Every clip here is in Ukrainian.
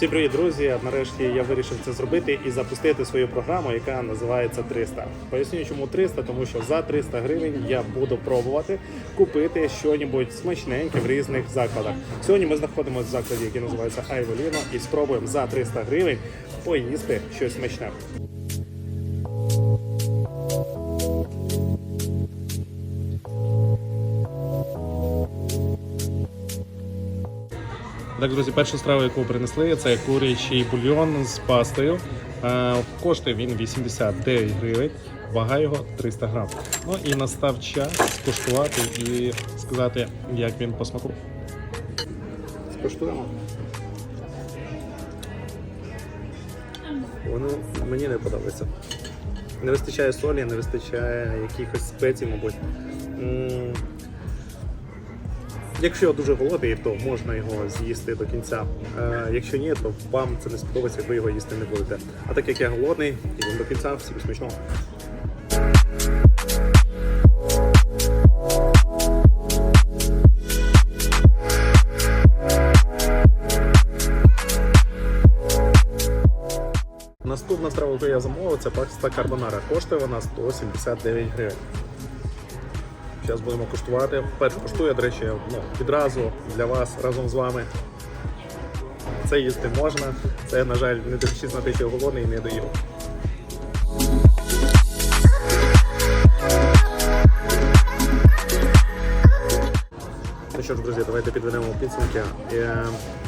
Всім привіт, друзі! Нарешті я вирішив це зробити і запустити свою програму, яка називається 300. Поясню, чому 300, тому що за 300 гривень я буду пробувати купити щось смачненьке в різних закладах. Сьогодні ми знаходимося в закладі, який називається Айволіно, і спробуємо за 300 гривень поїсти щось смачне. Так, друзі, першу страву, яку принесли, це курячий бульйон з пастою. Е, Коштує він 89 гривень, вага його 300 грам. Ну і настав час скуштувати і сказати, як він по смаку. Скуштуємо. Воно мені не подобається. Не вистачає солі, не вистачає якихось спецій, мабуть. Якщо дуже голодний, то можна його з'їсти до кінця. Е, якщо ні, то вам це не сподобається, ви його їсти не будете. А так як я голодний, їдемо до кінця, всім смачного. Наступна страва, яку я замовив, це паста карбонара. Коштує вона 179 гривень. Зараз будемо куштувати. Перш коштує, до речі, ну, відразу для вас разом з вами. Це їсти можна. Це, на жаль, не дивлячись на те, що голодний і не доїв. Ну що ж, друзі, давайте підведемо підсумки. Е,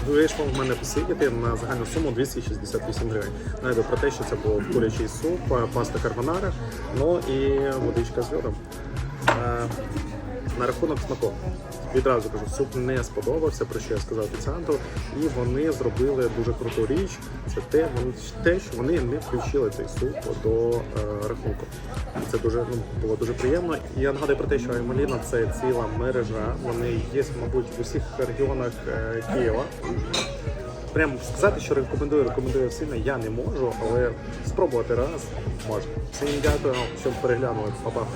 Вийшло в мене посидіти на загальну суму 268 гривень. Найду про те, що це був курячий суп, е, паста карбонара, ну і водичка з льодом. Е, На рахунок смаку. Відразу кажу, суп не сподобався, про що я сказав офіціанту, і вони зробили дуже круту річ. Це те, вони, те, що вони не включили цей суп до е, рахунку. Це дуже ну, було дуже приємно. І я нагадую про те, що Аймаліна це ціла мережа. Вони є, мабуть, в усіх регіонах е, Києва. Прям сказати, що рекомендую, рекомендую сильно, я не можу, але спробувати раз можна. Всім дякую, що переглянули. Па-па.